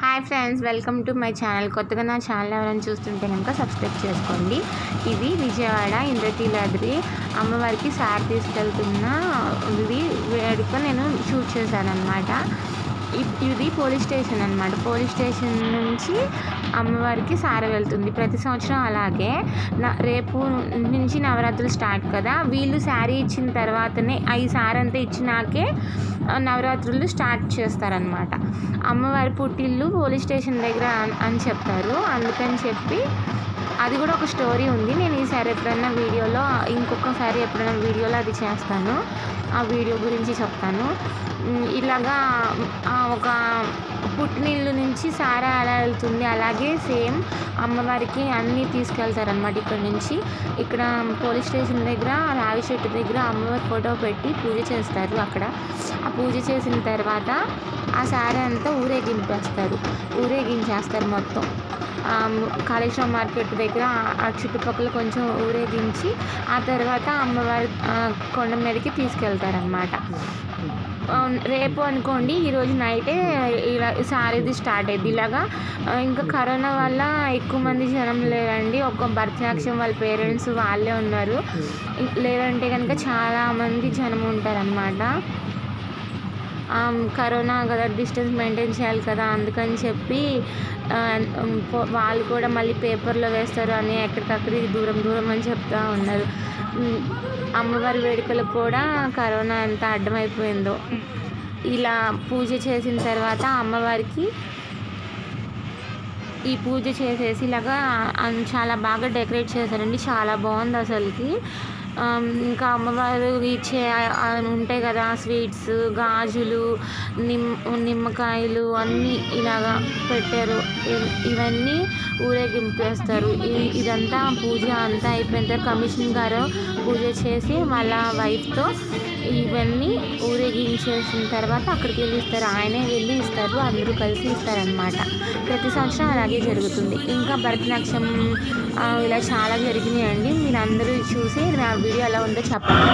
Hi friends welcome to my channel. కొత్తగా నా channel ఎవరైనా చూస్తుంటే కనుక సబ్స్క్రైబ్ చేసుకోండి. ఇది విజయవాడ ఇంద్రకీలాద్రి అమ్మవారికి సార్ తీసుకెళ్తున్న ఇది వేడుక నేను షూట్ చేశాను అనమాట ఇది పోలీస్ స్టేషన్ అనమాట పోలీస్ స్టేషన్ నుంచి అమ్మవారికి సార వెళ్తుంది. ప్రతి సంవత్సరం అలాగే. నా రేపు నుంచి నవరాత్రులు స్టార్ట్ కదా. వీళ్ళు శారీ ఇచ్చిన తర్వాతనే ఈ సారీ అంతా ఇచ్చినాకే నవరాత్రులు స్టార్ట్ చేస్తారనమాట అమ్మవారి పుట్టిల్లు పోలీస్ స్టేషన్ దగ్గర అని చెప్తారు. అందుకని చెప్పి అది కూడా ఒక స్టోరీ ఉంది. నేను ఈసారి ఎప్పుడైనా వీడియోలో ఇంకొకసారి ఎప్పుడైనా వీడియోలో అది చేస్తాను. ఆ వీడియో గురించి చెప్తాను. ఇలాగా ఒక పుట్టినిల్లు నుంచి సారా అలా వెళ్తుంది అలాగే సేమ్ అమ్మవారికి అన్నీ తీసుకెళ్తారనమాట ఇక్కడ నుంచి. ఇక్కడ పోలీస్ స్టేషన్ దగ్గర రావి చెట్టు దగ్గర అమ్మవారి ఫోటో పెట్టి పూజ చేస్తారు అక్కడ. ఆ పూజ చేసిన తర్వాత ఆ సారీ అంతా ఊరేగింపేస్తారు. ఊరేగించేస్తారు మొత్తం. కాళేశ్వరం మార్కెట్ దగ్గర ఆ చుట్టుపక్కల కొంచెం ఊరేగించి ఆ తర్వాత అమ్మవారి కొండ మీదకి తీసుకెళ్తారనమాట రేపు అనుకోండి ఈరోజు నైటే ఇలా సారీది స్టార్ట్ అయింది ఇలాగా ఇంకా కరోనా వల్ల ఎక్కువ మంది జనం లేరండి. ఒక భరతనాట్యం వాళ్ళ పేరెంట్స్ వాళ్ళే ఉన్నారు. లేదంటే కనుక చాలామంది జనం ఉంటారనమాట కరోనా కదా డిస్టెన్స్ మెయింటైన్ చేయాలి కదా అందుకని చెప్పి వాళ్ళు కూడా మళ్ళీ పేపర్లో వేస్తారు అని ఎక్కడికక్కడికి దూరం దూరం అని చెప్తూ ఉన్నారు. అమ్మవారి వేడుకలకు కూడా కరోనా ఎంత అడ్డమైపోయిందో. ఇలా పూజ చేసిన తర్వాత అమ్మవారికి ఈ పూజ చేసేసి ఇలాగా చాలా బాగా డెకరేట్ చేశారండి. చాలా బాగుంది అసలుకి. ఇంకా అమ్మవారు ఇచ్చే ఉంటాయి కదా స్వీట్స్ గాజులు నిమ్ నిమ్మకాయలు అన్నీ ఇలాగా పెట్టారు. ఇవన్నీ ఊరేగింపేస్తారు ఇదంతా పూజ అంతా అయిపోయిన తర్వాత కమిషన్ గారు పూజ చేసి మళ్ళా వైఫ్తో ఇవన్నీ ఊరేగించేసిన తర్వాత అక్కడికి వెళ్ళి ఇస్తారు. ఆయనే వెళ్ళి ఇస్తారు. అందరూ కలిసి ఇస్తారనమాట ప్రతి సంవత్సరం అలాగే జరుగుతుంది. ఇంకా భరతనాట్యం ఇలా చాలా జరిగినాయండి. మీరు అందరూ చూసి నా వీడియో ఎలా ఉందో చెప్పండి.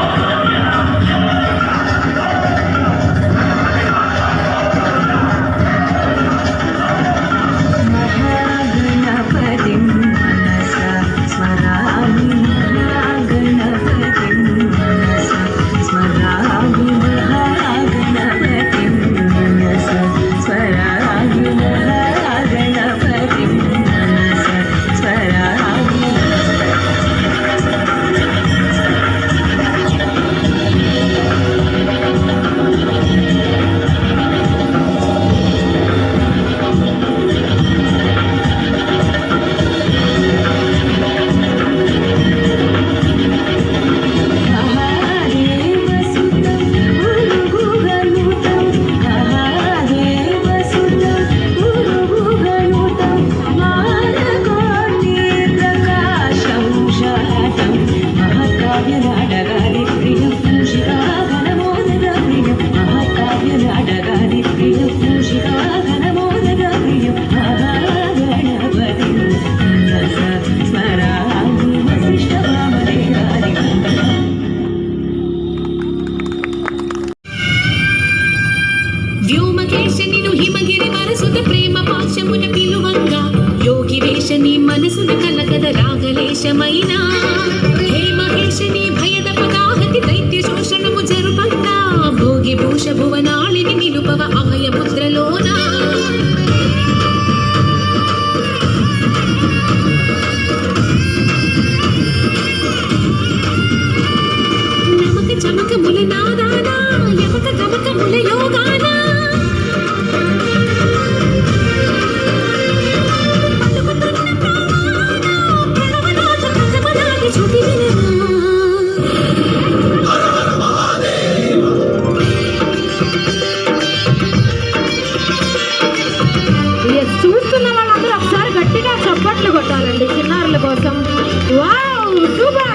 మహేశని మనసున కలకద రాగలేశమైనా హే మహేశని భయద పదాహతి దైత్య శోషణము జరుపన్నా. భోగి భూష భువనాళిని నిలుపవ అభయ ముద్రలోనా. నమక చమకముల చప్పట్లు కొట్టాలండి చిన్నారుల కోసం. Wow super!